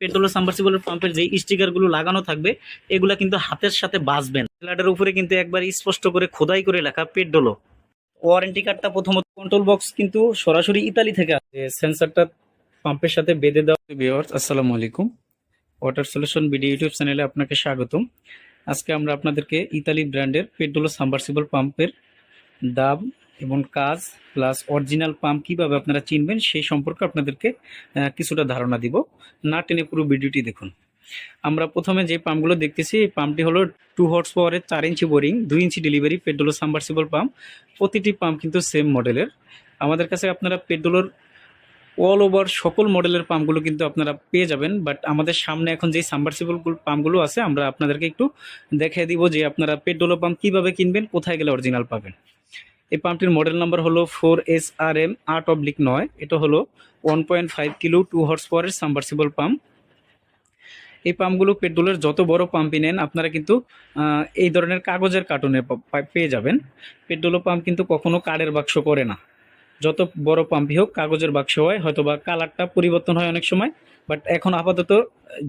Petrol submersible পাম্পের যে স্টিকারগুলো লাগানো থাকবে, এগুলা কিন্তু হাতের সাথে বাঁচবেন ফ্ল্যাটের উপরে কিন্তু একবার স্পষ্ট করে খোদাই করে লেখা পেট্রোলো ওয়ারেন্টি কার্ডটা প্রথমত কন্ট্রোল বক্স কিন্তু সরাসরি ইতালি থেকে আসে। সেন্সারটা পাম্পের সাথে বেঁধে দেওয়া। ভিউয়ার্স আসসালামু আলাইকুম। ওয়াটার সলিউশন বিডি ইউটিউব চ্যানেলে আপনাকে স্বাগতম। আজকে আমরা আপনাদেরকে ইতালি ব্র্যান্ডের পেট্রোল সাবমার্সিবল পাম্পের দাম এবং কাজ প্লাস অরিজিনাল পাম্প কীভাবে আপনারা চিনবেন সেই সম্পর্কে আপনাদেরকে কিছুটা ধারণা দিব। না টেনে পুরো ভিডিওটি দেখুন। আমরা প্রথমে যে পাম্পগুলো দেখতেছি, এই পাম্পটি হলো টু হর্স পাওয়ারের চার ইঞ্চি বোরিং দুই inch delivery petrol submersible pump প্রতিটি পাম্প কিন্তু সেম মডেলের আমাদের কাছে আপনারা পেট্রোলের অল ওভার সকল মডেলের পাম্পগুলো কিন্তু আপনারা পেয়ে যাবেন বাট আমাদের সামনে এখন যেই সাবমার্সিবল পাম্পগুলো আছে, আমরা আপনাদেরকে একটু দেখিয়ে দিব যে আপনারা পেট্রোল পাম্প কীভাবে কিনবেন, কোথায় গেলে অরিজিনাল পাবেন। এই পাম্পটির মডেল নাম্বার হলো ফোর এস আর এম আট অবলিক নয়। এটা হলো one point five kilo two horse পাওয়ারের সাবমার্সিবল পাম্প এই পাম্পগুলো পেট্রোলের যত বড় পাম্পই নেন, আপনারা কিন্তু এই ধরনের কাগজের কার্টুনে পেয়ে যাবেন। পেট্রোল পাম্প কিন্তু কখনো কার্ডের বাক্স করে না। যত বড় পাম্পই হোক, কাগজের বাক্স হয় হয়তো বা কালারটা পরিবর্তন হয় অনেক সময় বাট এখন আপাতত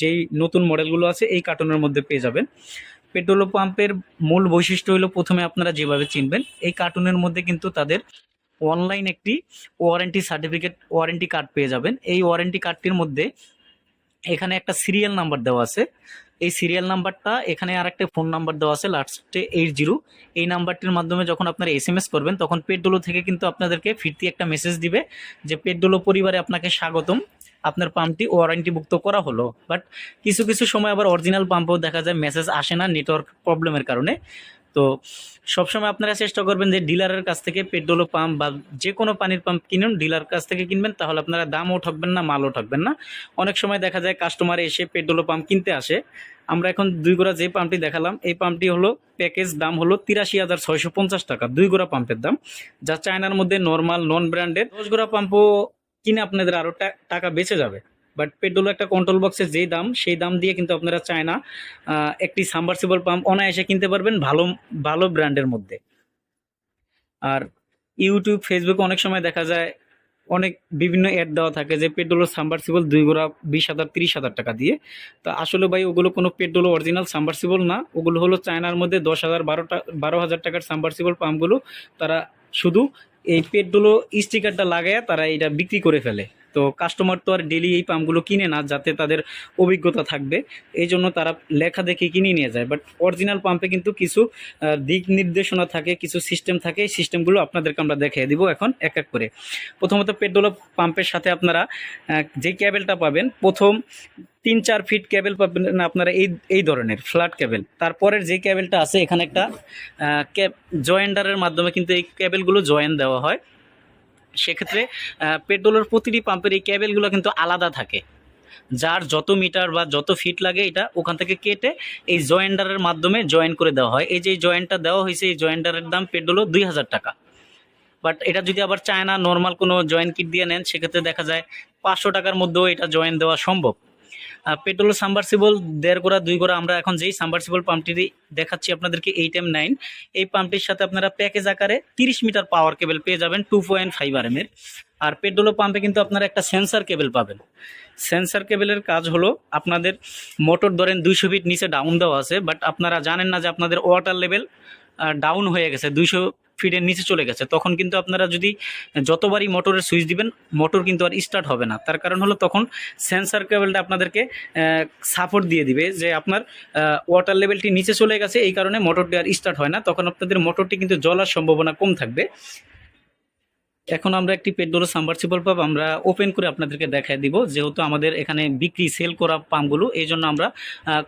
যেই নতুন মডেলগুলো আছে, এই কার্টুনের মধ্যে পেয়ে যাবেন। পেট্রোল পাম্পের মূল বৈশিষ্ট্য হলো প্রথমে আপনারা যেভাবে চিনবেন, এই কার্টুনের মধ্যে কিন্তু তাদের অনলাইন একটি ওয়ারেন্টি সার্টিফিকেট ওয়ারেন্টি কার্ড পেয়ে যাবেন। এই ওয়ারেন্টি কার্ডটির মধ্যে এখানে একটা সিরিয়াল নাম্বার দেওয়া আছে। এই সিরিয়াল নাম্বারটা এখানে আর একটা ফোন নাম্বার দেওয়া আছে লাস্টে এইট জিরো এই নাম্বারটির মাধ্যমে যখন আপনারা এস এম এস করবেন, তখন পেট্রোলো থেকে কিন্তু আপনাদেরকে ফিরতি একটা মেসেজ দিবে যে, পেট্রোলো পরিবারে আপনাকে স্বাগতম। আপনার পাম্পটি ওয়ারেন্টিভুক্ত করা হলো। বাট কিছু কিছু সময় আবার অরিজিনাল পাম্পও দেখা যায় মেসেজ আসে না নেটওয়ার্ক প্রবলেমের কারণে। তো সবসময় আপনারা চেষ্টা করবেন যে ডিলারের কাছ থেকে পেট্রোল পাম্প বা যে কোনো পানির পাম্প কিনুন, ডিলার কাছ থেকে কিনবেন, তাহলে আপনারা দামও ঠকবেন না, মালও ঠকবেন না। অনেক সময় দেখা যায় কাস্টমার এসে পেট্রোল পাম্প কিনতে আসে। আমরা এখন দুই গোড়া যে পাম্পটি দেখালাম, এই পাম্পটি হলো প্যাকেজ দাম হলো তিরাশি হাজার ছয়শো পঞ্চাশ টাকা, দুই গোড়া পাম্পের দাম। যা চায়নার মধ্যে নর্মাল নন ব্র্যান্ডের দশ গোড়া পাম্পও কিনে আপনাদের আরও টাকা বেঁচে যাবে। বাট পেট্রোল একটা কন্ট্রোল বক্সের যেই দাম, সেই দাম দিয়ে কিন্তু আপনারা চায়না একটি সাবমার্সিবল পাম্প অনায়াসে কিনতে পারবেন ভালো ভালো ব্র্যান্ডের মধ্যে। আর ইউটিউব ফেসবুকে অনেক সময় দেখা যায়, অনেক বিভিন্ন অ্যাড দেওয়া থাকে যে পেট্রোল সাবমার্সিবল দুই গোড়া বিশ হাজার, তিরিশ হাজার টাকা দিয়ে। তো আসলে ভাই, ওগুলো কোনো পেট্রোল অরিজিনাল সাবমার্সিবল না। ওগুলো হলো চায়নার মধ্যে দশ হাজার, বারোটা, বারো হাজার টাকার সাবমার্সিবল পাম্পগুলো তারা শুধু এই পেটগুলো স্টিকারটা লাগায় তারা এটা বিক্রি করে ফেলে। তো কাস্টমার তো আর ডেলি এই পাম্পগুলো কিনে না, যাতে তাদের অভিজ্ঞতা থাকবে। এই জন্য তারা লেখা দেখে কিনে নিয়ে যায়। বাট অরিজিনাল পাম্পে কিন্তু কিছু দিক নির্দেশনা থাকে, কিছু সিস্টেম থাকে, এই সিস্টেমগুলো আপনাদেরকে আমরা দেখিয়ে দিব এখন এক এক করে। প্রথমত পেট্রোল পাম্পের সাথে আপনারা যে ক্যাবেলটা পাবেন, প্রথম তিন চার ফিট ক্যাবেল পাবেন আপনারা এই এই ধরনের ফ্ল্যাট ক্যাবেল তারপরের যে ক্যাবেলটা আছে, এখানে একটা জয়েন্ডারের মাধ্যমে কিন্তু এই ক্যাবেলগুলো জয়েন দেওয়া হয়। সেক্ষেত্রে পেট্রোলের প্রতিটি পাম্পের এই ক্যাবেলগুলো কিন্তু আলাদা থাকে। যার যত মিটার বা যত ফিট লাগে এটা ওখান থেকে কেটে এই জয়েন্ডারের মাধ্যমে জয়েন করে দেওয়া হয়। এই যে জয়েন্টটা দেওয়া হয়েছে, এই জয়েন্ডারের দাম পেট্রোলও দুই হাজার টাকা। বাট এটা যদি আবার চায় না নর্মাল কোনো জয়েন কিট দিয়ে নেন, সেক্ষেত্রে দেখা যায় পাঁচশো টাকার মধ্যেও এটা জয়েন দেওয়া সম্ভব। পেট্রোল সাবমার্সিবল দেড় গোড়া, দুই গোড়া, আমরা এখন যেই সাবমার্সিবল পাম্পটি দেখাচ্ছি আপনাদেরকে এইট এম নাইন, এই পাম্পটির সাথে আপনারা প্যাকেজ আকারে তিরিশ মিটার পাওয়ার কেবল পেয়ে যাবেন টু পয়েন্ট ফাইভ আর এর। আর পেট্রোল পাম্পে কিন্তু আপনারা একটা সেন্সার কেবল পাবেন। সেন্সার কেবলের কাজ হলো আপনাদের মোটর ধরেন দুইশো ফিট নিচে ডাউন দেওয়া আছে বাট আপনারা জানেন না যে আপনাদের ওয়াটার লেভেল ডাউন হয়ে গেছে। দুইশো ফিটের নিচে চলে গেছে, তখন কিন্তু আপনারা যদি যতবারই মোটরের সুইচ দিবেন, মোটর কিন্তু আর স্টার্ট হবে না। তার কারণ হলো তখন সেন্সার কেবলটা আপনাদেরকে সাপোর্ট দিয়ে দিবে যে আপনার ওয়াটার লেভেলটি নিচে চলে গেছে, এই কারণে মোটরটি আর স্টার্ট হয় না। তখন আপনাদের মোটরটি কিন্তু জ্বলার সম্ভাবনা কম থাকবে। এখন আমরা একটি পেট্রোল সাবমার্সিবল পাম্প আমরা ওপেন করে আপনাদেরকে দেখায় দিব। যেহেতু আমাদের এখানে বিক্রি সেল করা পাম্পগুলো এই জন্য আমরা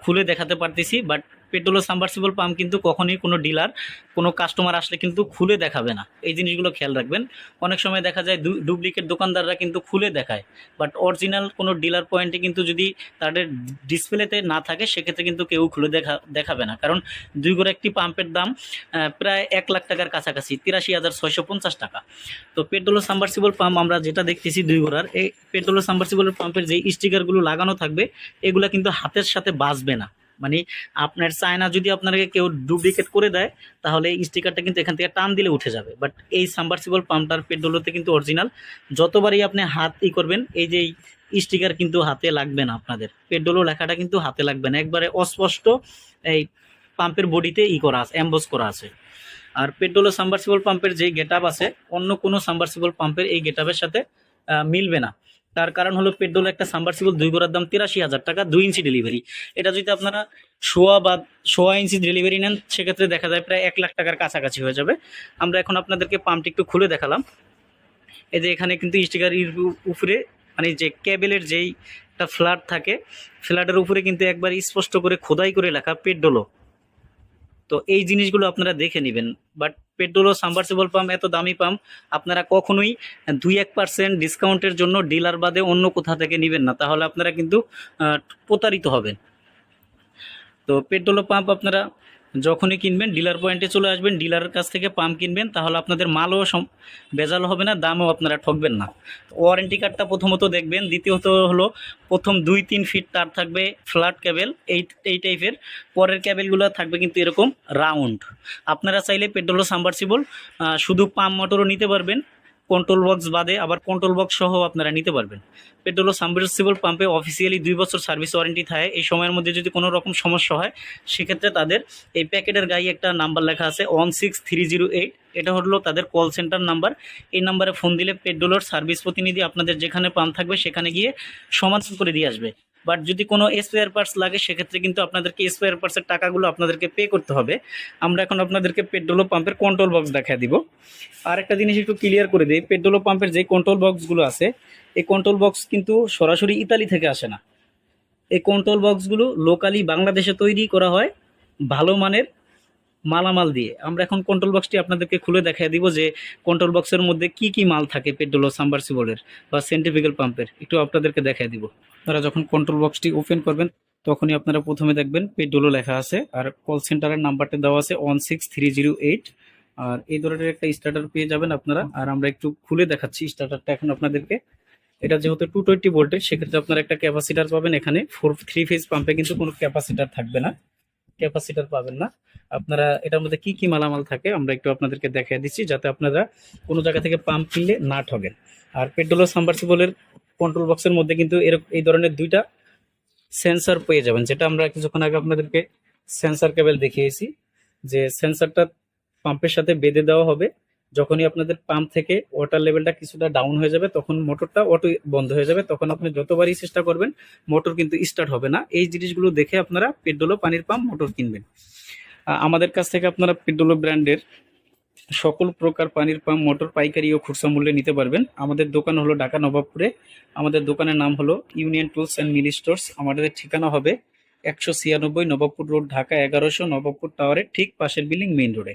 খুলে দেখাতে পারতেছি বাট পেট্রোল সাবমার্সিবল পাম্প কিন্তু কখনই কোনো ডিলার, কোনো কাস্টমার আসলে কিন্তু খুলে দেখাবে না। এই জিনিসগুলো খেয়াল রাখবেন। অনেক সময় দেখা যায় ডুপ্লিকেট দোকানদাররা কিন্তু খুলে দেখায়। বাট অরিজিনাল কোনো ডিলার পয়েন্টে কিন্তু যদি তাদের ডিসপ্লেতে না থাকে, সেক্ষেত্রে কিন্তু কেউ খুলে দেখা দেখাবে না। কারণ দুই করে একটি পাম্পের দাম প্রায় এক লাখ টাকার কাছাকাছি, তিরাশি হাজার ছয়শো পঞ্চাশ টাকা। তো পেট্রোল সাবমার্সিবল পাম্প আমরা যেটা দেখতেছি দুই গোড়ার, এই পেট্রোল সাবমার্সিবল পাম্পের যে স্টিকারগুলো লাগানো থাকবে, এগুলো কিন্তু হাতের সাথে বাঁচবে না। মানে আপনার চায়না যদি আপনাকে কেউ ডুপ্লিকেট করে দেয়, তাহলে এই স্টিকারটা কিন্তু এখান থেকে টান দিলে উঠে যাবে। বাট এই সাবমার্সিবল পাম্পটার পেট্রোলোতে কিন্তু অরিজিনাল যতবারই আপনি হাত ই করবেন, এই যে স্টিকার কিন্তু হাতে লাগবে না আপনাদের। পেট্রোলো লেখাটা কিন্তু হাতে লাগবে না। একবারে অস্পষ্ট এই পাম্পের বডিতে ই করা আছে অ্যাম্বোস করা আছে। আর পেট্রোলো সাবমার্সিবল পাম্পের যে গেট আছে, অন্য কোনো সাবমার্সিবল পাম্পের এই গেট সাথে মিলবে না। তার কারণ হলো পেট্রোল একটা সাবমার্সিবল দুই গোড়ার দাম তিরাশি হাজার টাকা, দুই ইঞ্চি ডেলিভারি এটা যদি আপনারা সোয়া বা সোয়া ইঞ্চি ডেলিভারি নেন, সেক্ষেত্রে দেখা যায় প্রায় এক লাখ টাকার কাছাকাছি হয়ে যাবে। আমরা এখন আপনাদেরকে পাম্পটি একটু খুলে দেখালাম। এই যে এখানে কিন্তু স্টিকার উপরে মানে যে ক্যাবেলের যেই একটা ফ্ল্যাট থাকে ফ্ল্যাটের উপরে কিন্তু একবার স্পষ্ট করে খোদাই করে লেখা পেট্রোলো তো এই জিনিসগুলো আপনারা দেখে নেবেন। বাট পেট্রোল ও সাবমার্সিবল পাম্প এত দামি পাম্প আপনারা কখনোই দুই এক পার্সেন্ট ডিসকাউন্টের জন্য ডিলার বাদে অন্য কোথা থেকে নেবেন না। তাহলে আপনারা কিন্তু প্রতারিত হবেন। তো পেট্রোল পাম্প আপনারা যখনই কিনবেন ডিলার পয়েন্টে চলে আসবেন ডিলারের কাছ থেকে পাম্প কিনবেন, তাহলে আপনাদের মালও ভেজাল হবে না, দামও আপনারা ঠকবেন না। ওয়ারেন্টি কার্ডটা প্রথমত দেখবেন, দ্বিতীয়ত হলো প্রথম দুই তিন ফিট তার থাকবে ফ্ল্যাট কেবেল এই এই টাইপের পরের ক্যাবেলগুলো থাকবে কিন্তু এরকম রাউন্ড আপনারা চাইলে পেট্রোলো সাবমার্সিবল শুধু পাম্প মোটরও নিতে পারবেন। কন্ট্রোল বক্স বাদে আবার কন্ট্রোল বক্স সহ আপনারা নিতে পারবেন। পেট্রোলো সাবমার্সিবল পাম্পে অফিসিয়ালি দুই বছর সার্ভিস ওয়ারেন্টি থাকে। এই সময়ের মধ্যে যদি কোনো রকম সমস্যা হয়, সেক্ষেত্রে তাদের এই প্যাকেটের গায়ে একটা নাম্বার লেখা আছে one six three zero eight এটা হলো তাদের কল সেন্টার নাম্বার এই নাম্বারে ফোন দিলে পেট্রোলের সার্ভিস প্রতিনিধি আপনাদের যেখানে পাম্প থাকবে, সেখানে গিয়ে সমাধান করে দিয়ে আসবে। বাট যদি কোনো স্পেয়ার পার্টস লাগে, সেক্ষেত্রে কিন্তু আপনাদেরকে স্পেয়ার পার্টসের টাকাগুলো আপনাদেরকে পে করতে হবে। আমরা এখন আপনাদেরকে পেট্রোল পাম্পের কন্ট্রোল বক্স দেখা দিব। আর একটা জিনিস একটু ক্লিয়ার করে দিই পেট্রোল পাম্পের যে কন্ট্রোল বক্সগুলো আছে, এই কন্ট্রোল বক্স কিন্তু সরাসরি ইতালি থেকে আসে না। এই কন্ট্রোল বক্সগুলো লোকালি বাংলাদেশে তৈরি করা হয়, ভালো মানের মালামাল দিয়ে। আমরা এখন কন্ট্রোল বক্সটি আপনাদেরকে খুলে দেখাই দিব যে কন্ট্রোল বক্সের মধ্যে কি কি মাল থাকে পেট্রোলো সাবমার্সিবলের বা সেন্টিফিক্যাল পাম্পের একটু আপনাদেরকে দেখাই দিব। আপনারা যখন কন্ট্রোল বক্সটি ওপেন করবেন, তখনই আপনারা প্রথমে দেখবেন পেট্রোলো লেখা আছে আর কল সেন্টারের নাম্বারটা দেওয়া আছে one six three zero eight আর এই ধরনের একটা স্টার্টার পেয়ে যাবেন আপনারা। আর আমরা একটু খুলে দেখাচ্ছি স্টার্টারটা এখন আপনাদেরকে। এটা যেহেতু টু টোয়েন্টি ভোল্টের সেক্ষেত্রে আপনারা একটা ক্যাপাসিটার পাবেন এখানে। ফোর থ্রি ফেজ পাম্পে কিন্তু কোনো ক্যাপাসিটার থাকবে না। ক্যাপাসিটার পাবেন না। আপনারা এটার মধ্যে কি কি মালামাল থাকে আমরা একটু আপনাদেরকে দেখিয়ে দিচ্ছি যাতে আপনারা কোনো জায়গা থেকে পাম্প কিনলে না ঠগেন। আর পেট্রোল সাবমার্সিবলের কন্ট্রোল বক্সের মধ্যে কিন্তু এরকম এই ধরনের দুইটা সেন্সার পেয়ে যাবেন, যেটা আমরা কিছুক্ষণ আগে আপনাদেরকে সেন্সার কেবল দেখিয়েছি। যে সেন্সারটা পাম্পের সাথে বেঁধে দেওয়া হবে। যখনই আপনাদের পাম্প থেকে ওয়াটার লেভেলটা কিছুটা ডাউন হয়ে যাবে, তখন মোটরটা অটো বন্ধ হয়ে যাবে। তখন আপনি যতবারই চেষ্টা করবেন মোটর কিন্তু স্টার্ট হবে না। এই জিনিসগুলো দেখে আপনারা পেট্রোলো পানির পাম্প মোটর কিনবেন। আমাদের কাছ থেকে আপনারা পেট্রোলো ব্র্যান্ডের সকল প্রকার পানির পাম্প মোটর পাইকারি ও খুচরা মূল্যে নিতে পারবেন। আমাদের দোকান হলো ঢাকা নবাবপুরে। আমাদের দোকানের নাম হলো union tools and mini stores আমাদের ঠিকানা হবে একশো ছিয়ানব্বই নবাবপুর রোড, ঢাকা এগারোশো নবাবপুর টাওয়ারের ঠিক পাশের বিল্ডিং মেইন রোডে।